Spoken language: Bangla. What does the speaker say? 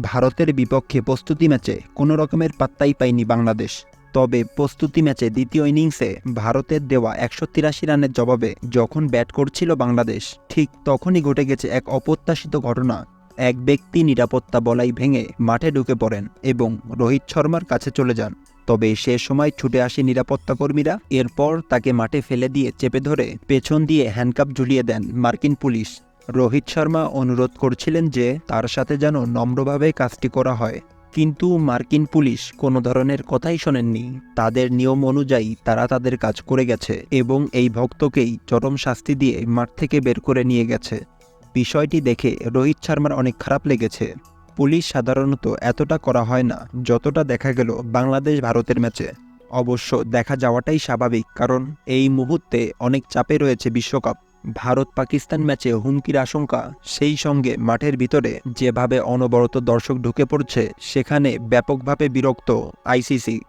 ভারতের বিপক্ষে প্রস্তুতি ম্যাচে কোনো রকমের পাত্তাই পায়নি বাংলাদেশ। তবে প্রস্তুতি ম্যাচে দ্বিতীয় ইনিংসে ভারতের দেওয়া একশো তিরাশি রানের জবাবে যখন ব্যাট করছিল বাংলাদেশ, ঠিক তখনই ঘটে গেছে এক অপ্রত্যাশিত ঘটনা। এক ব্যক্তি নিরাপত্তা বলাই ভেঙে মাঠে ঢুকে পড়েন এবং রোহিত শর্মার কাছে চলে যান। তবে সে সময় ছুটে আসে নিরাপত্তা কর্মীরা, এরপর তাকে মাঠে ফেলে দিয়ে চেপে ধরে পেছন দিয়ে হ্যান্ডকাপ ঝুলিয়ে দেন মার্কিন পুলিশ। রোহিত শর্মা অনুরোধ করছিলেন যে তার সাথে যেন নম্রভাবে কাজটি করা হয়। কিন্তু মার্কিন পুলিশ কোনো ধরনের কথাই শোনেননি। তাদের নিয়ম অনুযায়ী তারা তাদের কাজ করে গেছে এবং এই ভক্তকেই চরম শাস্তি দিয়ে মাঠ থেকে বের করে নিয়ে গেছে। বিষয়টি দেখে রোহিত শর্মার অনেক খারাপ লেগেছে। পুলিশ সাধারণত এতটা করা হয় না, যতটা দেখা গেল বাংলাদেশ ভারতের ম্যাচে। অবশ্য দেখা যাওয়াটাই স্বাভাবিক, কারণ এই মুহূর্তে অনেক চাপে রয়েছে বিশ্বকাপ। ভারত পাকিস্তান ম্যাচে হুমকির আশঙ্কা, সেই সঙ্গে মাঠের ভিতরে যেভাবে অনবরত দর্শক ঢুকে পড়ছে, সেখানে ব্যাপকভাবে বিরক্ত আইসিসি।